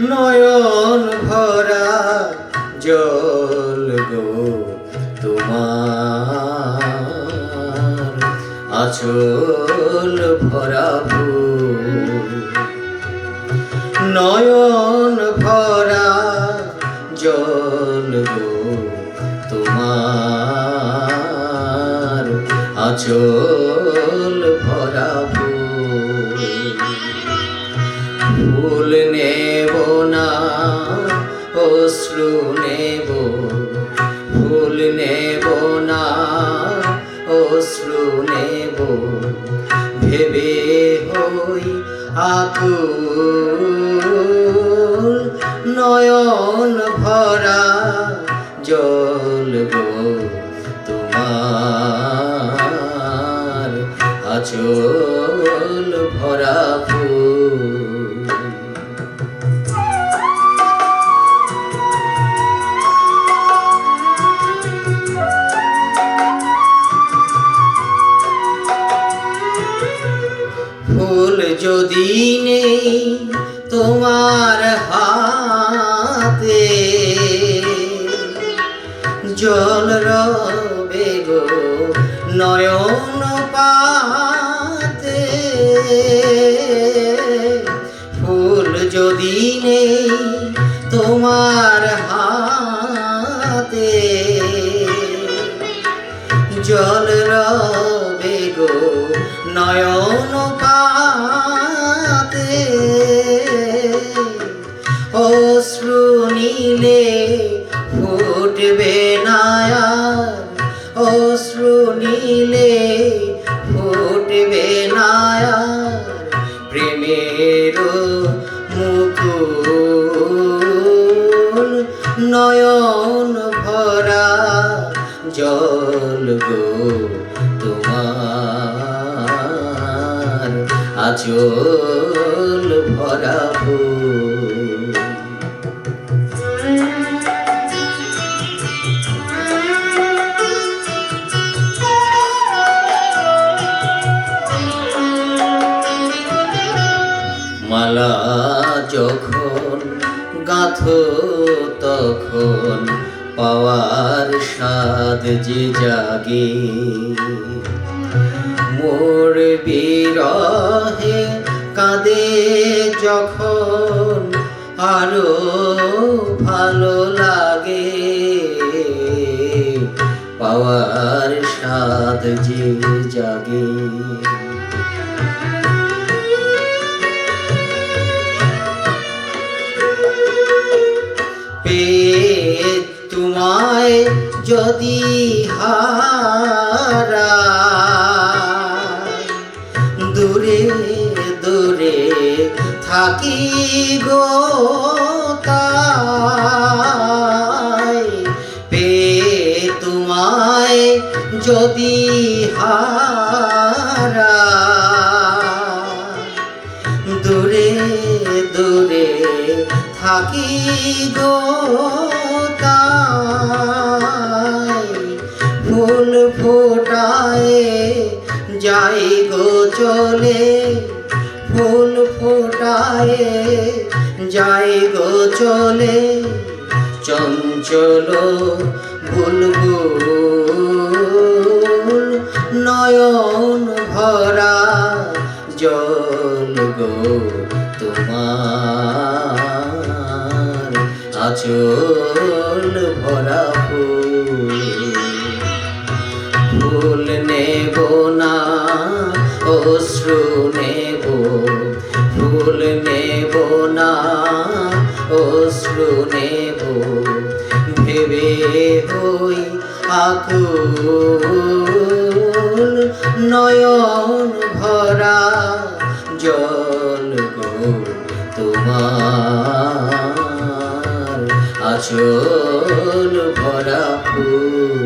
নয়ন ভরা জল গো তোমার। আচল ভরা নয়ন ভরা জল গো তোমার। আচল ফুল নেব না, অশ্রু নেব। ভেবে হই আকুল, নয়ন ভরা জল গো তোমার আচল ভরা। যদি নেই তোমার হাতে, জল রবে গো নয়ন পাতে। ফুল যদি নেই তোমার হাতে, জল রবে গো নয়ন পাতে মুকুল নয়ন ভরা জল গো তোমার আচল ভরা ফুল। মালা যখন গাথ তখন পাওয়ার স্বাদ যে জাগে। মোর বিরহে কাঁদে যখন আরও ভালো লাগে। পাওয়ার স্বাদ যে জাগে। যদি হারা দূরে দূরে থাকি গো পেয়ে তোমায় যদি হারা দূরে দূরে থাকি গো চলে ফুল ফোটায় যাই গো চলে চঞ্চল বুলবুল নয়ন ভরা জল গো তোমার আচল ভরা ফুল। অশ্রু নেব, ফুল নেব না, অশ্রু নেব। ভেবে হই আকুল নয়ন ভরা জল তোমার আচল ভরা ফুল।